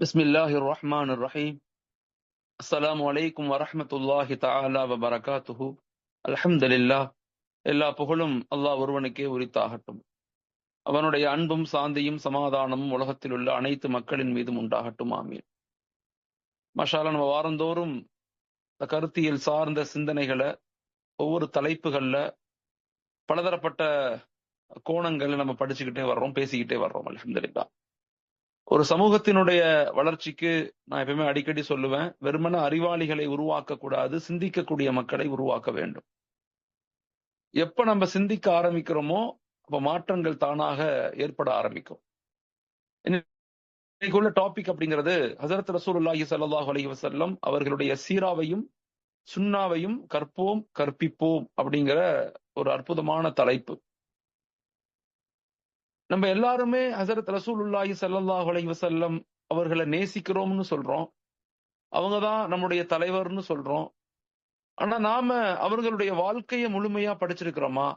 بسم الله الرحمن الرحيم السلام عليكم ورحمة الله تعالى وبركاته الحمد لله எல்லா புகழும் அல்லாஹ் ஒருவனுக்கே உரித்தாகட்டும் அவனுடைய அன்பும் சாந்தியும் சமாதானமும் உலகத்தில் உள்ள அனைத்து மக்களின் மீதும் உண்டாகட்டும் ஆமீன் மஷாலா நம்ம வாரந்தோறும் இந்த கருத்தியல் சார்ந்த சிந்தனைகளை ஒவ்வொரு தலைப்புகள்ல பலதரப்பட்ட கோணங்களை நம்ம படிச்சுக்கிட்டே வர்றோம் பேசிக்கிட்டே வர்றோம் அல்ஹம்துலில்லா ஒரு சமூகத்தினுடைய வளர்ச்சிக்கு நான் எப்பவுமே அடிக்கடி சொல்லுவேன் வெறுமன அறிவாளிகளை உருவாக்க கூடாது சிந்திக்கக்கூடிய மக்களை உருவாக்க வேண்டும். எப்ப நம்ம சிந்திக்க ஆரம்பிக்கிறோமோ அப்ப மாற்றங்கள் தானாக ஏற்பட ஆரம்பிக்கும். இன்னைக்கு உள்ள டாபிக் அப்படிங்கிறது ஹசரத் ரசூலுல்லாஹி சல்லாஹ் அலைஹி வசல்லம் அவர்களுடைய சீராவையும் சுண்ணாவையும் கற்போம் கற்பிப்போம் அப்படிங்கிற ஒரு அற்புதமான தலைப்பு. நம்ம எல்லாருமே ஹசரத் ரசூலுல்லாஹி ஸல்லல்லாஹு அலைஹி வஸல்லம் அவர்களை நேசிக்கிறோம்னு சொல்றோம். அவங்க தான் நம்முடைய தலைவர்னு சொல்றோம். ஆனா நாம அவர்களுடைய வாழ்க்கையை முழுமையா படிச்சிருக்கிறோமா?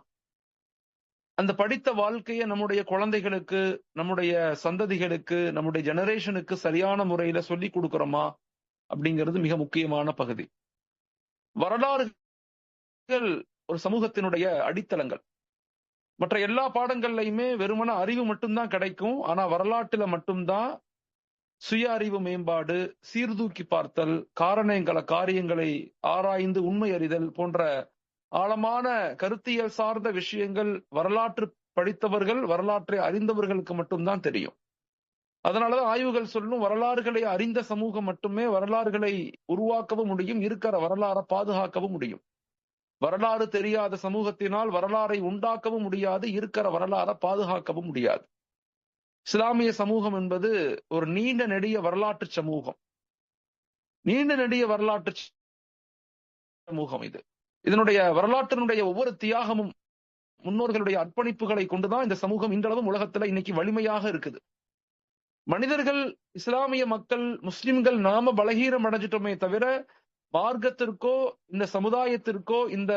அந்த படித்த வாழ்க்கையை நம்முடைய குழந்தைகளுக்கு நம்முடைய சந்ததிகளுக்கு நம்முடைய ஜெனரேஷனுக்கு சரியான முறையில சொல்லி கொடுக்கிறோமா? அப்படிங்கிறது மிக முக்கியமான பகுதி. வரலாறுகள் ஒரு சமூகத்தினுடைய அடித்தளங்கள். மற்ற எல்லா பாடங்கள்லையுமே வெறுமன அறிவு மட்டும்தான் கிடைக்கும். ஆனா வரலாற்றுல மட்டும்தான் சுய அறிவு மேம்பாடு சீர்தூக்கி பார்த்தல் காரணங்களை காரியங்களை ஆராய்ந்து உண்மை அறிதல் போன்ற ஆழமான கருத்தியல் சார்ந்த விஷயங்கள் வரலாற்று படித்தவர்கள் வரலாற்றை அறிந்தவர்களுக்கு மட்டும்தான் தெரியும். அதனாலதான் ஆய்வுகள் சொல்லும் வரலாறுகளை அறிந்த சமூகம் மட்டுமே வரலாறுகளை உருவாக்கவும் முடியும் இருக்கிற வரலாறை பாதுகாக்கவும் முடியும். வரலாறு தெரியாத சமூகத்தினால் வரலாறை உண்டாக்கவும் முடியாது இருக்கிற வரலாறை பாதுகாக்கவும் முடியாது. இஸ்லாமிய சமூகம் என்பது ஒரு நீண்ட நெடிய வரலாற்று சமூகம். நீண்ட நெடிய வரலாற்று சமூகம் இது. இதனுடைய வரலாற்றினுடைய ஒவ்வொரு தியாகமும் முன்னோர்களுடைய அர்ப்பணிப்புகளை கொண்டுதான் இந்த சமூகம் இன்றளவும் உலகத்துல இன்னைக்கு வலிமையாக இருக்குது. மனிதர்கள் இஸ்லாமிய மக்கள் முஸ்லிம்கள் நாம பலகீனம் அடைஞ்சிட்டோமே தவிர மார்க்கத்திற்கோ இந்த சமுதாயத்திற்கோ இந்த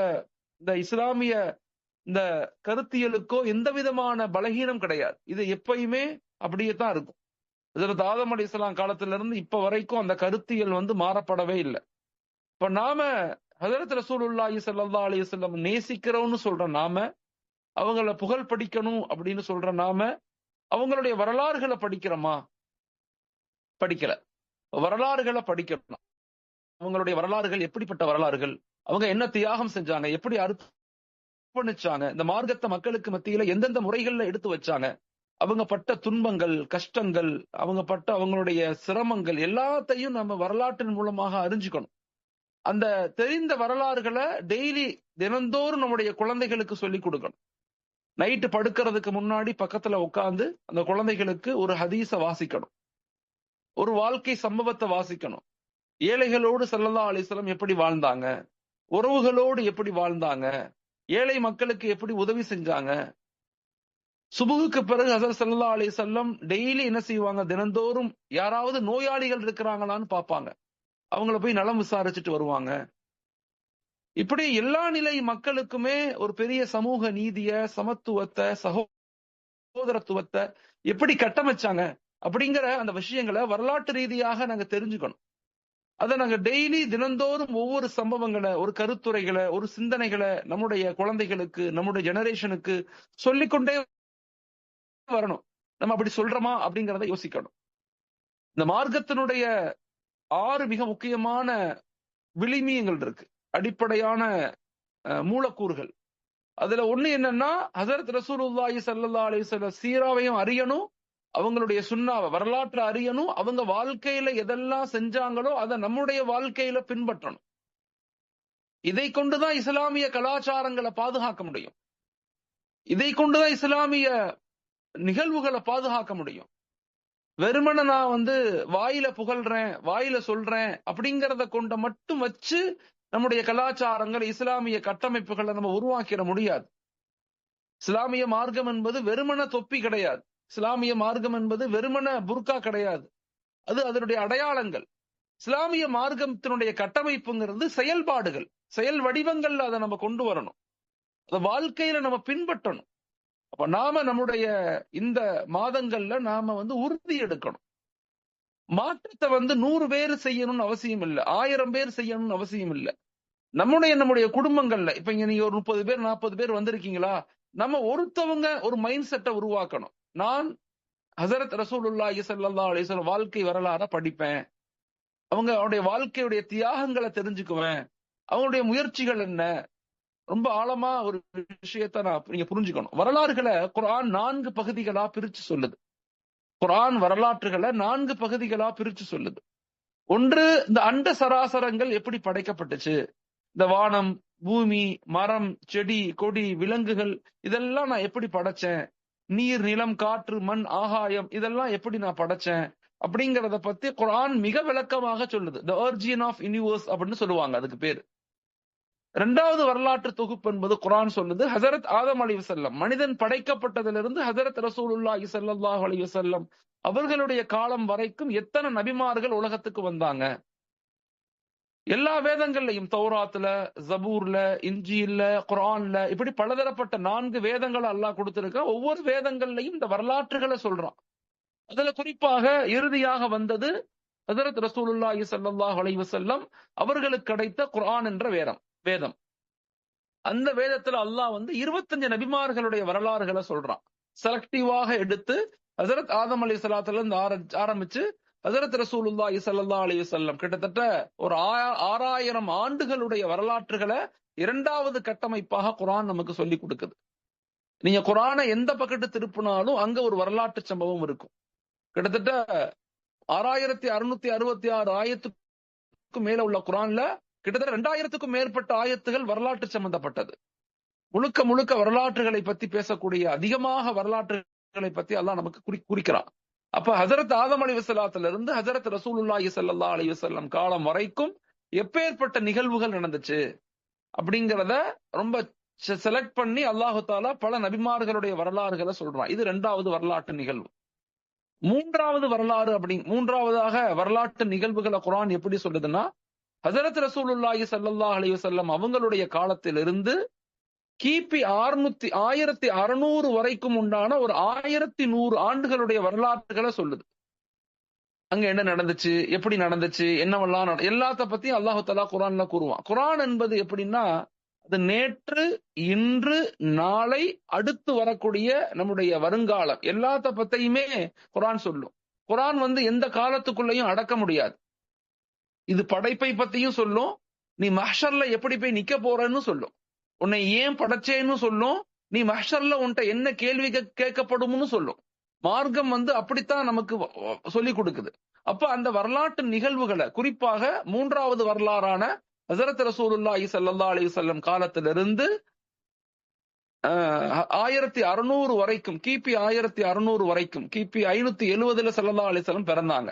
இந்த இஸ்லாமிய இந்த கருத்தியலுக்கோ எந்த விதமான பலகீனம் கிடையாது. இது எப்பயுமே அப்படியே தான் இருக்கும். இதுல தாதம் அலி இஸ்லாம் காலத்துல இருந்து இப்ப வரைக்கும் அந்த கருத்தியல் வந்து மாறப்படவே இல்லை. இப்ப நாம ஹசரத் ரசூலுல்லாஹி சல்லா அலைஹி நேசிக்கிறோம்னு சொல்ற நாம அவங்கள புகழ் படிக்கணும் அப்படின்னு சொல்ற நாம அவங்களுடைய வரலாறுகளை படிக்கிறோமா? படிக்கல. வரலாறுகளை படிக்கணும். அவங்களுடைய வரலாறுகள் எப்படிப்பட்ட வரலாறுகள்? அவங்க என்ன தியாகம் செஞ்சாங்க? எப்படி அர்ப்பணிச்சாங்க? இந்த மார்க்கத்தை மக்களுக்கு மத்தியில எந்தெந்த முறைகள்ல எடுத்து வச்சாங்க? அவங்க பட்ட துன்பங்கள் கஷ்டங்கள் அவங்க பட்ட அவங்களுடைய சிரமங்கள் எல்லாத்தையும் நம்ம வரலாற்றின் மூலமாக அறிஞ்சுக்கணும். அந்த தெரிந்த வரலாறுகளை டெய்லி தினந்தோறும் நம்முடைய குழந்தைகளுக்கு சொல்லிக் கொடுக்கணும். நைட்டு படுக்கிறதுக்கு முன்னாடி பக்கத்துல உட்காந்து அந்த குழந்தைகளுக்கு ஒரு ஹதீஸ வாசிக்கணும். ஒரு வாழ்க்கை சம்பவத்தை வாசிக்கணும். ஏழைகளோடு சல்லல்லா அலிஸ்லாம் எப்படி வாழ்ந்தாங்க? உறவுகளோடு எப்படி வாழ்ந்தாங்க? ஏழை மக்களுக்கு எப்படி உதவி செஞ்சாங்க? சுபுகுக்கு பிறகு ஹசர் சல்லா அலி செல்லம் டெய்லி என்ன செய்வாங்க? தினந்தோறும் யாராவது நோயாளிகள் இருக்கிறாங்களான்னு பார்ப்பாங்க. அவங்கள போய் நலம் விசாரிச்சுட்டு வருவாங்க. இப்படி எல்லா நிலை மக்களுக்குமே ஒரு பெரிய சமூக நீதிய சமத்துவத்தை சகோதரத்துவத்தை எப்படி கட்டமைச்சாங்க அப்படிங்கிற அந்த விஷயங்களை வரலாற்று ரீதியாக நாங்க தெரிஞ்சுக்கணும். அதை நாங்க டெய்லி தினந்தோறும் ஒவ்வொரு சம்பவங்களை ஒரு கருத்துரைகளை ஒரு சிந்தனைகளை நம்முடைய குழந்தைகளுக்கு நம்முடைய ஜெனரேஷனுக்கு சொல்லிக்கொண்டே வரணும். நம்ம அப்படி சொல்றோமா அப்படிங்கிறத யோசிக்கணும். இந்த மார்க்கத்தினுடைய ஆறு மிக முக்கியமான விளிமியங்கள் இருக்கு. அடிப்படையான மூலக்கூறுகள். அதுல ஒண்ணு என்னன்னா ஹசரத் ரசூலுல்லாஹி சல்லா அலிசல்ல சீராவையும் அறியணும் அவங்களுடைய சுண்ணாவை வரலாற்றை அறியணும் அவங்க வாழ்க்கையில எதெல்லாம் செஞ்சாங்களோ அதை நம்முடைய வாழ்க்கையில பின்பற்றணும். இதை கொண்டுதான் இஸ்லாமிய கலாச்சாரங்களை பாதுகாக்க முடியும். இதை கொண்டுதான் இஸ்லாமிய நிகழ்வுகளை பாதுகாக்க முடியும். வெறுமன நான் வந்து வாயில புகழ்றேன் வாயில சொல்றேன் அப்படிங்கறத கொண்ட மட்டும் வச்சு நம்முடைய கலாச்சாரங்கள் இஸ்லாமிய கட்டமைப்புகளை நம்ம உருவாக்கிட முடியாது. இஸ்லாமிய மார்க்கம் என்பது வெறுமன தொப்பி கிடையாது. இஸ்லாமிய மார்க்கம் என்பது வெறுமன புர்கா கிடையாது. அது அதனுடைய அடையாளங்கள். இஸ்லாமிய மார்க்கத்தினுடைய கட்டமைப்புங்கிறது செயல்பாடுகள். செயல் வடிவங்கள்ல அதை நம்ம கொண்டு வரணும். அதை வாழ்க்கையில நம்ம பின்பற்றணும். அப்ப நாம நம்முடைய இந்த மாதங்கள்ல நாம வந்து உறுதி எடுக்கணும். மாற்றத்தை வந்து நூறு பேர் செய்யணும்னு அவசியம் இல்ல. ஆயிரம் பேர் செய்யணும்னு அவசியம் இல்ல. நம்முடைய நம்முடைய குடும்பங்கள்ல இப்ப இங்க நீங்க ஒரு முப்பது பேர் நாற்பது பேர் வந்திருக்கீங்களா? நம்ம ஒருத்தவங்க ஒரு மைண்ட் செட்டை உருவாக்கணும். நான் ஹசரத் ரசூலுல்லா இசல்லா அலைஹி வாழ்க்கை வரலாற படிப்பேன். அவங்க அவனுடைய வாழ்க்கையுடைய தியாகங்களை தெரிஞ்சுக்குவேன். அவங்களுடைய முயற்சிகள் என்ன? ரொம்ப ஆழமா ஒரு விஷயத்த நான் நீங்க புரிஞ்சுக்கணும். வரலாறுகளை குரான் நான்கு பகுதிகளா பிரிச்சு சொல்லுது. குரான் வரலாற்றுகளை நான்கு பகுதிகளா பிரிச்சு சொல்லுது. ஒன்று இந்த அண்ட சராசரங்கள் எப்படி படைக்கப்பட்டுச்சு? இந்த வானம் பூமி மரம் செடி கொடி விலங்குகள் இதெல்லாம் நான் எப்படி படைச்சேன்? நீர் நிலம் காற்று மண் ஆகாயம் இதெல்லாம் எப்படி நான் படைச்சேன் அப்படிங்கறத பத்தி குரான் மிக விளக்கமாக சொல்லுது. த ஒரிஜின் ஆஃப் யூனிவர்ஸ் அப்படின்னு சொல்லுவாங்க அதுக்கு பேர். இரண்டாவது வரலாற்று தொகுப்பு என்பது குரான் சொல்லுது. ஹசரத் ஆதம் அலி வசல்லம் மனிதன் படைக்கப்பட்டதிலிருந்து ஹசரத் ரசூலுல்லாஹி ஸல்லல்லாஹு அலி வசல்லம் அவர்களுடைய காலம் வரைக்கும் எத்தனை நபிமார்கள் உலகத்துக்கு வந்தாங்க? எல்லா வேதங்கள்லையும் தௌராத்துல ஜபூர்ல இஞ்சியில்ல குரான்ல இப்படி பலதரப்பட்ட நான்கு வேதங்களை அல்லாஹ் கொடுத்திருக்க. ஒவ்வொரு வேதங்கள்லையும் இந்த வரலாற்றுகளை சொல்றான். அதுல குறிப்பாக இறுதியாக வந்தது ஹசரத் ரசூலுல்லாஹி சல்லாஹ் அலைவசல்லம் அவர்களுக்கு கிடைத்த குரான் என்ற வேதம் வேதம். அந்த வேதத்துல அல்லாஹ் வந்து இருபத்தஞ்சு நபிமார்களுடைய வரலாறுகளை சொல்றான். செலக்டிவாக எடுத்து ஹசரத் ஆதம் அலி சலாத்துல இருந்து ஆரம்பிச்சு ஹசரத் ரசூலுல்லா இசல்லா அலைஹி கிட்டத்தட்ட ஒரு ஆயா- ஆறாயிரம் ஆண்டுகளுடைய வரலாற்றுகளை இரண்டாவது கட்டமைப்பாக குரான் நமக்கு சொல்லி கொடுக்குது. நீங்க குரானை எந்த பக்கத்து திருப்பினாலும் அங்க ஒரு வரலாற்று சம்பவம் இருக்கும். கிட்டத்தட்ட ஆறாயிரத்தி அறுநூத்தி அறுபத்தி ஆறு ஆயத்துக்கும் மேல உள்ள குரான்ல கிட்டத்தட்ட ரெண்டாயிரத்துக்கும் மேற்பட்ட ஆயத்துகள் வரலாற்று சம்பந்தப்பட்டது. முழுக்க முழுக்க வரலாற்றுகளை பத்தி பேசக்கூடிய அதிகமாக வரலாற்றுகளை பத்தி எல்லாம் நமக்கு குறி குறிக்கிறான். அப்ப ஹசரத் ஆதம் அலி வசலாத்துல இருந்து ஹசரத் ரசூலுல்லாஹி சல்லா அலி வஸல்லம் காலம் வரைக்கும் எப்பேற்பட்ட நிகழ்வுகள் நடந்துச்சு அப்படிங்கிறத ரொம்ப செலக்ட் பண்ணி அல்லாஹு தாலா பல நபிமார்களுடைய வரலாறுகளை சொல்றான். இது ரெண்டாவது வரலாற்று நிகழ்வு. மூன்றாவது வரலாறு அப்படி மூன்றாவதாக வரலாற்று நிகழ்வுகளை குரான் எப்படி சொல்லுதுன்னா ஹசரத் ரசூலுல்லாஹி ஸல்லல்லாஹு அலி வசல்லம் அவங்களுடைய காலத்திலிருந்து கிபி ஆறுநூத்தி ஆயிரத்தி அறுநூறு வரைக்கும் உண்டான ஒரு ஆயிரத்தி நூறு ஆண்டுகளுடைய வரலாற்றுகளை சொல்லுது. அங்க என்ன நடந்துச்சு? எப்படி நடந்துச்சு? என்னவெல்லாம் எல்லாத்த பத்தியும் அல்லாஹு தலா குரான்ல கூறுவான். குரான் என்பது எப்படின்னா அது நேற்று இன்று நாளை அடுத்து வரக்கூடிய நம்முடைய வருங்காலம். எல்லாத்த பத்தியுமே குரான் சொல்லும். குரான் வந்து எந்த காலத்துக்குள்ளயும் அடக்க முடியாது. இது படைப்பை பத்தியும் சொல்லும். நீ மஹர்ல எப்படி போய் நிக்க போறன்னு சொல்லும். உன்னை ஏன் படைச்சேன்னு சொல்லும். நீ மஹ்ஷர்ல உன்கிட்ட என்ன கேள்வி கேட்கப்படும்னு சொல்லும். மார்க்கம் வந்து அப்படித்தான் நமக்கு சொல்லி சொல்லிக் கொடுக்குது. அப்ப அந்த வரலாற்று நிகழ்வுகளை குறிப்பாக மூன்றாவது வரலாறான ஹசரத் ரசூலுல்லாஹி சல்லா அலி சொல்லம் காலத்திலிருந்து ஆஹ், ஆயிரத்தி அறுநூறு வரைக்கும் கிபி ஆயிரத்தி அறுநூறு வரைக்கும் கிபி ஐநூத்தி எழுவதுல சல்லா அலிசல்லம் பிறந்தாங்க.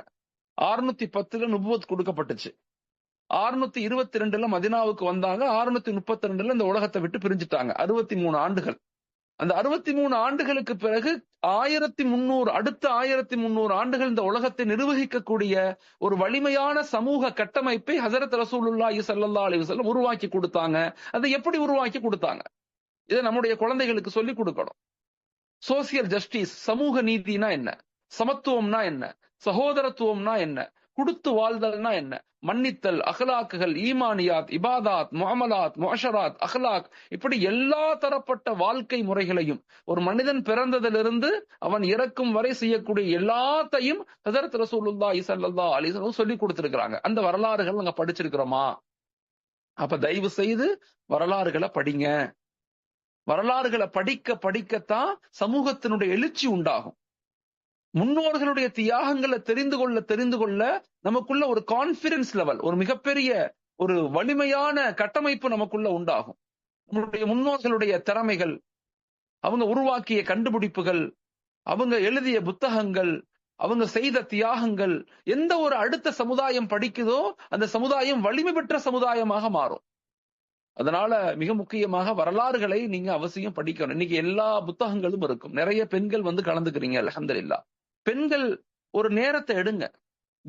அறுநூத்தி பத்துல நுபுவத் கொடுக்கப்பட்டுச்சு. அறுநூத்தி இருபத்தி ரெண்டுல மதினாவுக்கு வந்தாங்க அறுநூத்தி முப்பத்தி ரெண்டுல இந்த உலகத்தை விட்டு பிரிஞ்சுட்டாங்க. அறுபத்தி மூணு ஆண்டுகள். அந்த அறுபத்தி மூணு ஆண்டுகளுக்கு பிறகு ஆயிரத்தி முன்னூறு அடுத்த ஆயிரத்தி முன்னூறு ஆண்டுகள் இந்த உலகத்தை நிர்வகிக்கக்கூடிய ஒரு வலிமையான சமூக கட்டமைப்பை ஹசரத் ரசூலுல்லாஹி சல்லா அலைஹி வஸல்லம் உருவாக்கி கொடுத்தாங்க. அதை எப்படி உருவாக்கி கொடுத்தாங்க? இதை நம்முடைய குழந்தைகளுக்கு சொல்லி கொடுக்கணும். சோசியல் ஜஸ்டிஸ் சமூக நீதினா என்ன? சமத்துவம்னா என்ன? சகோதரத்துவம்னா என்ன? கொடுத்து வாழ்தல்னா என்ன? மன்னித்தல் அகலாக்குகள் ஈமானியாத் இபாதாத் முஅமலாத் முஅஷராத் அகலாக் இப்படி எல்லா தரப்பட்ட வாழ்க்கை முறைகளையும் ஒரு மனிதன் பிறந்ததிலிருந்து அவன் இறக்கும் வரை செய்யக்கூடிய எல்லாத்தையும் ஹஜரத் ரசூலுல்லாஹி ஸல்லல்லாஹு அலைஹி சொல்லி கொடுத்திருக்கிறாங்க. அந்த வரலாறுகள் நாங்க படிச்சிருக்கிறோமா? அப்ப தயவு செய்து வரலாறுகளை படிங்க. வரலாறுகளை படிக்க படிக்கத்தான் சமூகத்தினுடைய எழுச்சி உண்டாகும். முன்னோர்களுடைய தியாகங்களை தெரிந்து கொள்ள தெரிந்து கொள்ள நமக்குள்ள ஒரு கான்பிடன்ஸ் லெவல் ஒரு மிகப்பெரிய ஒரு வலிமையான கட்டமைப்பு நமக்குள்ள உண்டாகும். நம்மளுடைய முன்னோர்களுடைய திறமைகள் அவங்க உருவாக்கிய கண்டுபிடிப்புகள் அவங்க எழுதிய புத்தகங்கள் அவங்க செய்த தியாகங்கள் எந்த ஒரு அடுத்த சமுதாயம் படிக்குதோ அந்த சமுதாயம் வலிமை பெற்ற சமுதாயமாக மாறும். அதனால மிக முக்கியமாக வரலாறுகளை நீங்க அவசியம் படிக்கணும். இன்னைக்கு எல்லா புத்தகங்களும் இருக்கும். நிறைய பெண்கள் வந்து கலந்துக்கிறீங்க அல்ஹம்துலில்லாஹ் பெண்கள் ஒரு நேரத்தை எடுங்க.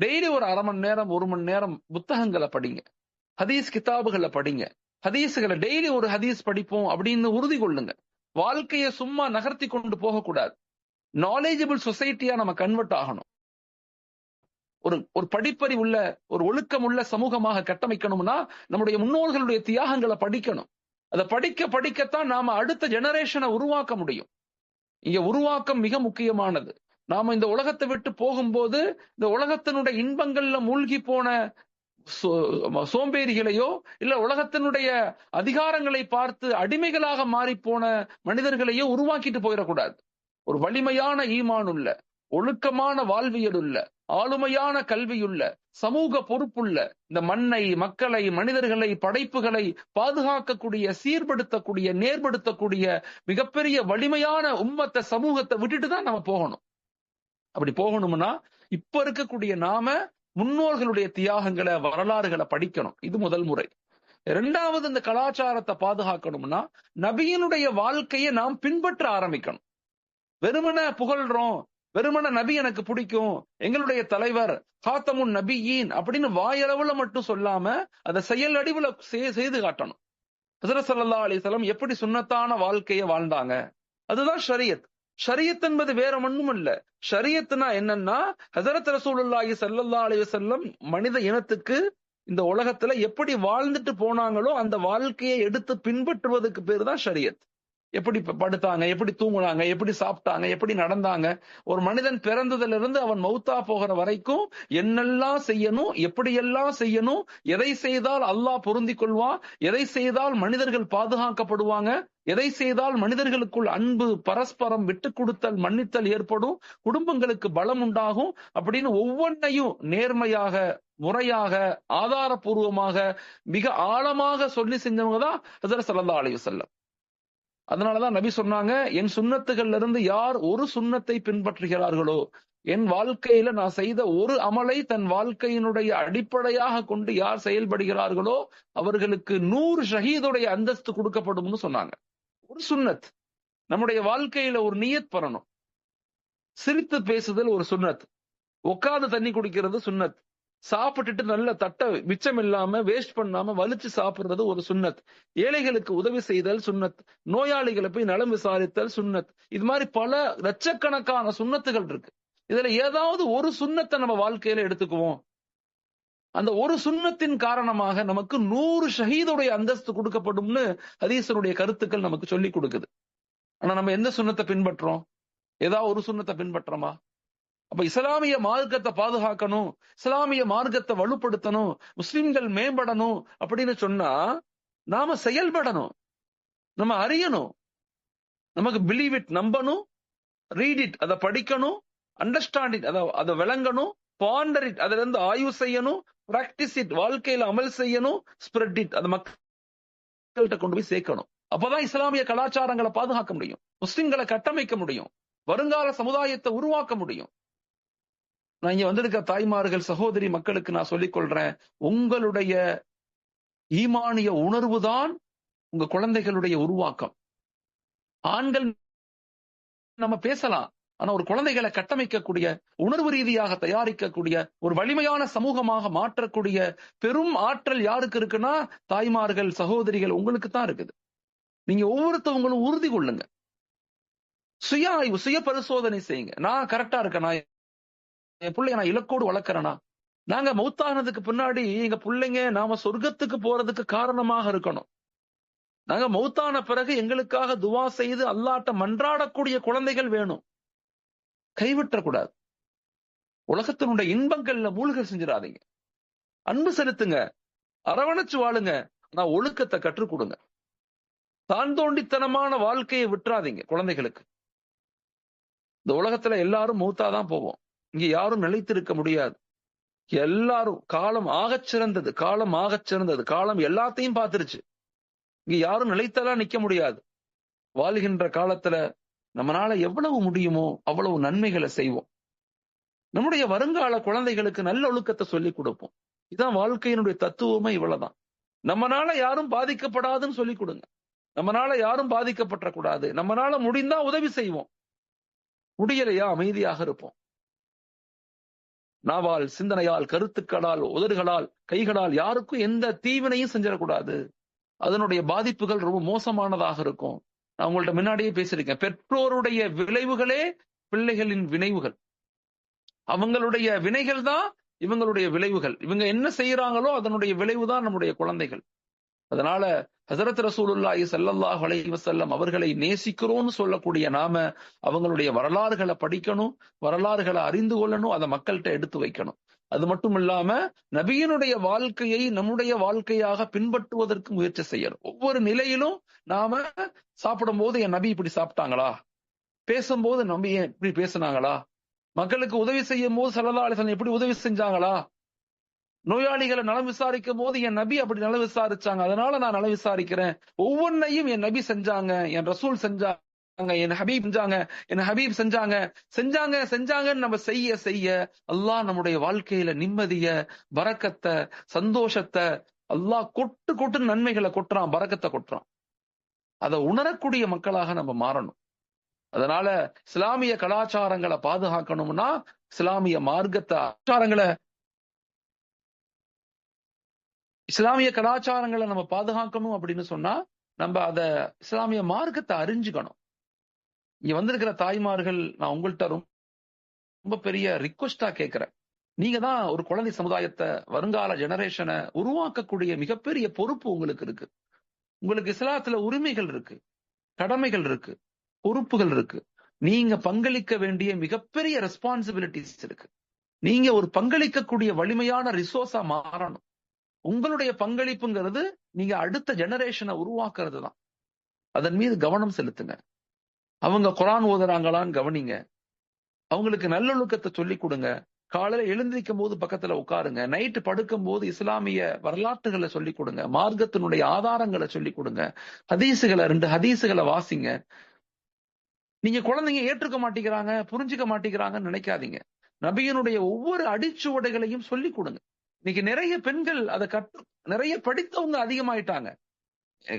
டெய்லி ஒரு அரை மணி நேரம் ஒரு மணி நேரம் புத்தகங்களை படிங்க. ஹதீஸ் கிதாபுகளை படிங்க. ஹதீஸுகளை டெய்லி ஒரு ஹதீஸ் படிப்போம் அப்படின்னு உறுதி கொள்ளுங்க. வாழ்க்கையை சும்மா நகர்த்தி கொண்டு போகக்கூடாது. நாலேஜபிள் சொசைட்டியா நம்ம கன்வெர்ட் ஆகணும். ஒரு ஒரு படிப்பறி உள்ள ஒரு ஒழுக்கம் உள்ள சமூகமாக கட்டமைக்கணும்னா நம்முடைய முன்னோர்களுடைய தியாகங்களை படிக்கணும். அதை படிக்க படிக்கத்தான் நாம அடுத்த ஜெனரேஷனை உருவாக்க முடியும். இங்க உருவாக்கம் மிக முக்கியமானது. நாம இந்த உலகத்தை விட்டு போகும்போது இந்த உலகத்தினுடைய இன்பங்கள்ல மூழ்கி போன சோம்பேறிகளையோ இல்ல உலகத்தினுடைய அதிகாரங்களை பார்த்து அடிமைகளாக மாறி போன மனிதர்களையோ உருவாக்கிட்டு போயிடக்கூடாது. ஒரு வலிமையான ஈமானுள்ள ஒழுக்கமான வாழ்வியலுள்ள ஆளுமையான கல்வியுள்ள சமூக பொறுப்புள்ள இந்த மண்ணை மக்களை மனிதர்களை படைப்புகளை பாதுகாக்கக்கூடிய சீர்படுத்தக்கூடிய நேர்படுத்தக்கூடிய மிகப்பெரிய வலிமையான உம்மத்தை சமூகத்தை விட்டுட்டு தான் நம்ம போகணும். அப்படி போகணும்னா இப்ப இருக்கக்கூடிய நாம முன்னோர்களுடைய தியாகங்களை வரலாறுகளை படிக்கணும். இது முதல் முறை. இரண்டாவது இந்த கலாச்சாரத்தை பாதுகாக்கணும்னா நபியினுடைய வாழ்க்கையை நாம் பின்பற்ற ஆரம்பிக்கணும். வெறுமன புகழ்றோம் வெறுமன நபி எனக்கு பிடிக்கும் எங்களுடைய தலைவர் ஹாத்தமுன் நபியின் அப்படின்னு வாயளவுல மட்டும் சொல்லாம அதை செயல் அடிவுல செய்து காட்டணும். ஹசரத் சல்லா அலிசலம் எப்படி சுன்னத்தான வாழ்க்கையை வாழ்ந்தாங்க? அதுதான் ஷரியத். ஷரியத் என்பது வேற ஒண்ணும் இல்ல ஷரியத்னா என்னன்னா ஹசரத் ரசூலுல்லாஹி சல்லல்லா அலைய செல்லம் மனித இனத்துக்கு இந்த உலகத்துல எப்படி வாழ்ந்துட்டு போனாங்களோ அந்த வாழ்க்கையை எடுத்து பின்பற்றுவதற்கு பேர் தான் ஷரியத். எப்படி படுத்தாங்க எப்படி தூங்குனாங்க எப்படி சாப்பிட்டாங்க எப்படி நடந்தாங்க. ஒரு மனிதன் பிறந்ததுல இருந்து அவன் மௌத்தா போகிற வரைக்கும் என்னெல்லாம் செய்யணும் எப்படியெல்லாம் செய்யணும் எதை செய்தால் அல்லாஹ் பொருந்தி கொள்வான் எதை செய்தால் மனிதர்கள் பாதுகாக்கப்படுவாங்க எதை செய்தால் மனிதர்களுக்குள் அன்பு பரஸ்பரம் விட்டு கொடுத்தல் மன்னித்தல் ஏற்படும் குடும்பங்களுக்கு பலம் உண்டாகும் அப்படின்னு ஒவ்வொன்றையும் நேர்மையாக முறையாக ஆதாரபூர்வமாக மிக ஆழமாக சொல்லி செஞ்சவங்க தான் ஹசரத் ஸல்லல்லாஹு அலைஹி அதனாலதான் நபி சொன்னாங்க என் சுன்னத்துகள்ல இருந்து யார் ஒரு சுன்னத்தை பின்பற்றுகிறார்களோ என் வாழ்க்கையில நான் செய்த ஒரு அமலை தன் வாழ்க்கையினுடைய அடிப்படையாக கொண்டு யார் செயல்படுகிறார்களோ அவர்களுக்கு நூறு ஷஹீதுடைய அந்தஸ்து கொடுக்கப்படும்னு சொன்னாங்க. ஒரு சுன்னத் நம்முடைய வாழ்க்கையில ஒரு நியத் பண்ணணும். சிரித்து பேசுதல் ஒரு சுன்னத் உட்கார்ந்து தண்ணி குடிக்கிறது சுன்னத் சாப்பிட்டுட்டு நல்ல தட்டை மிச்சம் இல்லாம வேஸ்ட் பண்ணாம வலிச்சு சாப்பிடுறது ஒரு சுண்ணத். ஏழைகளுக்கு உதவி செய்தல் சுண்ணத். நோயாளிகளை போய் நலம் விசாரித்தல் சுண்ணத். இது மாதிரி பல லட்சக்கணக்கான சுண்ணத்துகள் இருக்கு. இதுல ஏதாவது ஒரு சுண்ணத்தை நம்ம வாழ்க்கையில எடுத்துக்குவோம். அந்த ஒரு சுண்ணத்தின் காரணமாக நமக்கு நூறு ஷஹீதுடைய அந்தஸ்து கொடுக்கப்படும்னு ஹதீசனுடைய கருத்துக்கள் நமக்கு சொல்லி கொடுக்குது. ஆனா நம்ம எந்த சுண்ணத்தை பின்பற்றோம்? ஏதாவது ஒரு சுண்ணத்தை பின்பற்றோமா? அப்ப இஸ்லாமிய மார்க்கத்தை பாதுகாக்கணும் இஸ்லாமிய மார்க்கத்தை வலுப்படுத்தணும் முஸ்லிம்கள் மேம்படணும் அப்படின்னு சொன்னா நாம செயல்படணும். நம்ம அறியணும். நமக்கு பிலீவ் இட் நம்பணும். ரீட் இட் அதை படிக்கணும். அண்டர்ஸ்டாண்ட் இட் அதை அதை விளங்கணும். பாண்டர் இட் அதுல இருந்து ஆய்வு செய்யணும். பிராக்டிஸ் இட் வாழ்க்கையில அமல் செய்யணும். ஸ்ப்ரெட் இட் அதை மக்கள்கிட்ட கொண்டு போய் சேர்க்கணும். அப்பதான் இஸ்லாமிய கலாச்சாரங்களை பாதுகாக்க முடியும். முஸ்லிம்களை கட்டமைக்க முடியும். வருங்கால சமுதாயத்தை உருவாக்க முடியும். நான் இங்க வந்திருக்க தாய்மார்கள் சகோதரி மக்களுக்கு நான் சொல்லிக் கொள்றேன் உங்களுடைய ஈமானிய உணர்வு தான் உங்க குழந்தைகளுடைய உருவாக்கம். ஆண்கள் நம்ம பேசலாம் ஆனா ஒரு குழந்தைகளை கட்டமைக்கக்கூடிய உணர்வு ரீதியாக தயாரிக்கக்கூடிய ஒரு வலிமையான சமூகமாக மாற்றக்கூடிய பெரும் ஆற்றல் யாருக்கு இருக்குன்னா தாய்மார்கள் சகோதரிகள் உங்களுக்கு தான் இருக்குது. நீங்க ஒவ்வொருத்தவங்களும் உறுதி கொள்ளுங்க. சுய ஆய்வு சுய பரிசோதனை செய்யுங்க. நான் கரெக்டா இருக்கேனா? என் பிள்ளைய நான் இலக்கோடு வளர்க்கறேனா? நாங்க மௌத்தானதுக்கு பின்னாடி எங்க பிள்ளைங்க நாம சொர்க்கத்துக்கு போறதுக்கு காரணமாக இருக்கணும். நாங்க மௌத்தான பிறகு எங்களுக்காக துவா செய்து அல்லாட்ட மன்றாடக்கூடிய குழந்தைகள் வேணும். கைவிட்டக்கூடாது. உலகத்தினுடைய இன்பங்கள்ல மூழ்க செஞ்சிடாதீங்க. அன்பு செலுத்துங்க. அரவணைச்சு வாழுங்க. நான் ஒழுக்கத்தை கற்றுக் கொடுங்க. தான் தோண்டித்தனமான வாழ்க்கையை விட்டுறாதீங்க குழந்தைகளுக்கு. இந்த உலகத்துல எல்லாரும் மூத்தாதான் போவோம். இங்க யாரும் நிலைத்திருக்க முடியாது. எல்லாரும் காலம் ஆகச் சிறந்தது காலம் ஆகச் சிறந்தது காலம் எல்லாத்தையும் பார்த்துருச்சு. இங்க யாரும் நிலைத்தெல்லாம் நிக்க முடியாது. வாழ்கின்ற காலத்துல நம்மளால எவ்வளவு முடியுமோ அவ்வளவு நன்மைகளை செய்வோம். நம்முடைய வருங்கால குழந்தைகளுக்கு நல்ல ஒழுக்கத்தை சொல்லி கொடுப்போம். இதான் வாழ்க்கையினுடைய தத்துவமே இவ்வளவுதான். நம்மனால யாரும் பாதிக்கப்படாதுன்னு சொல்லி கொடுங்க. நம்மனால யாரும் பாதிக்கப்பட்டக்கூடாது நம்மனால முடிந்தா உதவி செய்வோம். முடியலையா அமைதியாக இருப்போம். நாவால் சிந்தனையால் கருத்துக்களால் உதடுகளால் கைகளால் யாருக்கும் எந்த தீவினையும் செஞ்சிடக்கூடாது. அதனுடைய பாதிப்புகள் ரொம்ப மோசமானதாக இருக்கும். நான் உங்கள்ட்ட முன்னாடியே பேசியிருக்கேன். பெற்றோருடைய விளைவுகளே பிள்ளைகளின் வினைவுகள். அவங்களுடைய வினைகள் தான் இவங்களுடைய விளைவுகள். இவங்க என்ன செய்யறாங்களோ அதனுடைய விளைவுதான் நம்முடைய குழந்தைகள். அதனால ஹசரத் ரசூலுல்லாஹி ஸல்லல்லாஹு அலைஹி வஸல்லம் அவர்களை நேசிக்கிறோம்னு சொல்லக்கூடிய நாம அவங்களுடைய வரலாறுகளை படிக்கணும் வரலாறுகளை அறிந்து கொள்ளணும் அதை மக்கள்கிட்ட எடுத்து வைக்கணும். அது மட்டும் இல்லாம நபியினுடைய வாழ்க்கையை நம்முடைய வாழ்க்கையாக பின்பற்றுவதற்கு முயற்சி செய்யணும். ஒவ்வொரு நிலையிலும் நாம சாப்பிடும் போது என் நபி இப்படி சாப்பிட்டாங்களா? பேசும்போது நபி இப்படி பேசினாங்களா? மக்களுக்கு உதவி செய்யும் போது சல்லா அலிசன் எப்படி உதவி செஞ்சாங்களா? நோயாளிகளை நலம் விசாரிக்கும் போது என் நபி அப்படி நலம் விசாரிச்சாங்க. அதனால நான் நலம் விசாரிக்கிறேன். ஒவ்வொன்னையும் என் நபி செஞ்சாங்க. என் ரசூல் செஞ்சாங்க. என் ஹபீப் செஞ்சாங்க. என் ஹபீப் செஞ்சாங்க. செஞ்சாங்க செஞ்சாங்கன்னு நம்ம செய்ய செய்ய அல்லாஹ் நம்முடைய வாழ்க்கையில நிம்மதிய பறக்கத்தை சந்தோஷத்தை அல்லாஹ் கொட்டு கொட்டு நன்மைகளை கொட்டுறான் பறக்கத்தை கொட்டுறான். அதை உணரக்கூடிய மக்களாக நம்ம மாறணும். அதனால இஸ்லாமிய கலாச்சாரங்களை பாதுகாக்கணும்னா இஸ்லாமிய மார்க்கத்தை ஆச்சாரங்களை இஸ்லாமிய கலாச்சாரங்களை நம்ம பாதுகாக்கணும் அப்படின்னு சொன்னா நம்ம அத இஸ்லாமிய மார்க்கத்தை அறிஞ்சுக்கணும். இங்க வந்திருக்கிற தாய்மார்கள் நான் உங்கள்கிட்ட ரொம்ப பெரிய ரிக்வஸ்டா கேட்கிறேன் நீங்க தான் ஒரு குழந்தை சமுதாயத்தை வருங்கால ஜெனரேஷனை உருவாக்கக்கூடிய மிகப்பெரிய பொறுப்பு உங்களுக்கு இருக்கு. உங்களுக்கு இஸ்லாத்துல உரிமைகள் இருக்கு கடமைகள் இருக்கு பொறுப்புகள் இருக்கு. நீங்க பங்களிக்க வேண்டிய மிகப்பெரிய ரெஸ்பான்சிபிலிட்டிஸ் இருக்கு. நீங்க ஒரு பங்களிக்கக்கூடிய வலிமையான ரிசோர்ஸா மாறணும். உங்களுடைய பங்களிப்புங்கிறது நீங்க அடுத்த ஜெனரேஷனை உருவாக்குறது தான் அதன் மீது கவனம் செலுத்துங்க. அவங்க குரான் ஓதுறாங்களான்னு கவனிங்க. அவங்களுக்கு நல்லொழுக்கத்தை சொல்லி கொடுங்க. காலையில எழுந்திருக்கும் போது பக்கத்துல உட்காருங்க. நைட்டு படுக்கும் போது இஸ்லாமிய வரலாற்றுகளை சொல்லி கொடுங்க. மார்க்கத்தினுடைய ஆதாரங்களை சொல்லி கொடுங்க. ஹதீசுகளை ரெண்டு ஹதீசுகளை வாசிங்க. நீங்க குழந்தைங்க ஏற்றுக்க மாட்டேங்கிறாங்க புரிஞ்சுக்க மாட்டேங்கிறாங்கன்னு நினைக்காதீங்க. நபியனுடைய ஒவ்வொரு அடிச்சுவடைகளையும் சொல்லி கொடுங்க. இன்னைக்கு நிறைய பெண்கள் அதை கற்று நிறைய படித்தவங்க அதிகமாயிட்டாங்க.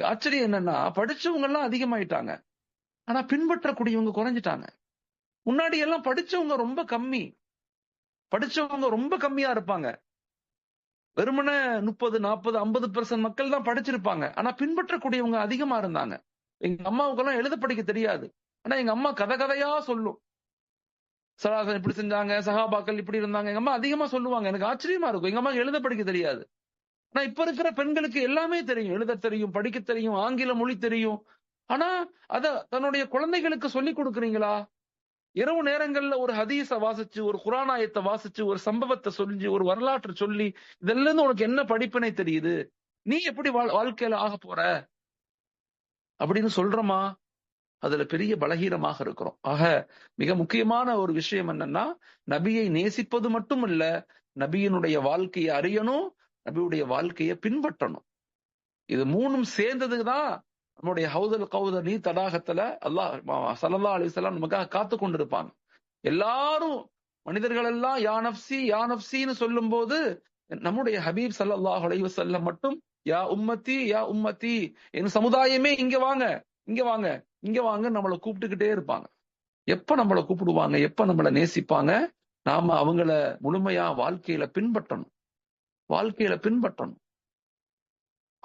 ஆச்சரியம் என்னன்னா படிச்சவங்க எல்லாம் அதிகமாயிட்டாங்க. ஆனா பின்பற்றக்கூடியவங்க குறைஞ்சிட்டாங்க. முன்னாடி எல்லாம் படிச்சவங்க ரொம்ப கம்மி. படிச்சவங்க ரொம்ப கம்மியா இருப்பாங்க. வெறுமனே முப்பது நாற்பது ஐம்பது பெர்சன்ட் மக்கள் தான் படிச்சிருப்பாங்க. ஆனா பின்பற்றக்கூடியவங்க அதிகமா இருந்தாங்க. எங்க அம்மாவுக்கெல்லாம் எழுத படிக்க தெரியாது. ஆனா எங்க அம்மா கதை கதையா சொல்லும். சலாசன் இப்படி செஞ்சாங்க சகாபாக்கள் இப்படி இருந்தாங்க எங்க அம்மா அதிகமா சொல்லுவாங்க. எனக்கு ஆச்சரியமா இருக்கும். எங்க அம்மா எழுத படிக்க தெரியாது. ஆனா இப்ப இருக்கிற பெண்களுக்கு எல்லாமே தெரியும். எழுத தெரியும் படிக்க தெரியும் ஆங்கில மொழி தெரியும். ஆனா அத தன்னுடைய குழந்தைகளுக்கு சொல்லி கொடுக்குறீங்களா? இரவு நேரங்கள்ல ஒரு ஹதீஸ வாசிச்சு ஒரு குரானாயத்தை வாசிச்சு ஒரு சம்பவத்தை சொல்லி ஒரு வரலாற்று சொல்லி இதெல்லாம் இருந்து உனக்கு என்ன படிப்பினை தெரியுது? நீ எப்படி வாழ்க்கையில ஆக போற? அப்படின்னு சொல்றமா? அதுல பெரிய பலகீனமாக இருக்கிறோம். ஆக மிக முக்கியமான ஒரு விஷயம் என்னன்னா நபியை நேசிப்பது மட்டும் இல்ல நபியினுடைய வாழ்க்கையை அறியணும் நபியுடைய வாழ்க்கையை பின்பற்றணும். இது மூணும் சேர்ந்ததுதான் நம்முடைய ஹவுதல் கௌத நீ தடாகத்துல அல்லாஹ் சல்லா அலிசல்லாம் நமக்காக காத்து கொண்டிருப்பாங்க. எல்லாரும் மனிதர்கள் எல்லாம் யானப்சி யானப்சின்னு சொல்லும் போது நம்முடைய ஹபீப் சல்லாஹ் அலைவசல்லம் மட்டும் யா உம்மத்தி யா உம்மத்தி என் சமுதாயமே இங்க வாங்க இங்க வாங்க இங்க வாங்க நம்மளை கூப்பிட்டுக்கிட்டே இருப்பாங்க. எப்ப நம்மளை கூப்பிடுவாங்க எப்ப நம்மளை நேசிப்பாங்க நாம அவங்கள முழுமையா வாழ்க்கையில பின்பற்றணும். வாழ்க்கையில பின்பற்றணும்.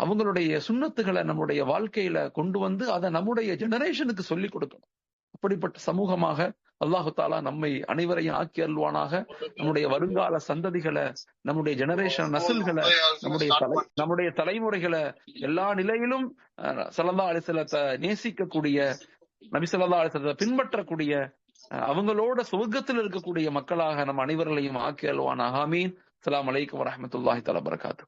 அவங்களுடைய சுண்ணத்துகளை நம்முடைய வாழ்க்கையில கொண்டு வந்து அதை நம்முடைய ஜெனரேஷனுக்கு சொல்லிக் கொடுக்கணும். அப்படிப்பட்ட சமூகமாக அல்லாஹு தாலா நம்மை அனைவரையும் ஆக்கி அருள்வானாக. நம்முடைய வருங்கால சந்ததிகளை நம்முடைய ஜெனரேஷன் நசல்களை நம்முடைய தலை நம்முடைய தலைமுறைகளை எல்லா நிலையிலும் சலந்தா அலிசலத்தை நேசிக்கக்கூடிய நபிசல்லா அலிசலத்தை பின்பற்றக்கூடிய அவங்களோட சொர்க்கத்தில் இருக்கக்கூடிய மக்களாக நம் அனைவர்களையும் ஆக்கி அல்வானாக ஆமீன். அலாம் அலைக்கும் வரமத்துல்லாஹி தலா பரகாத்து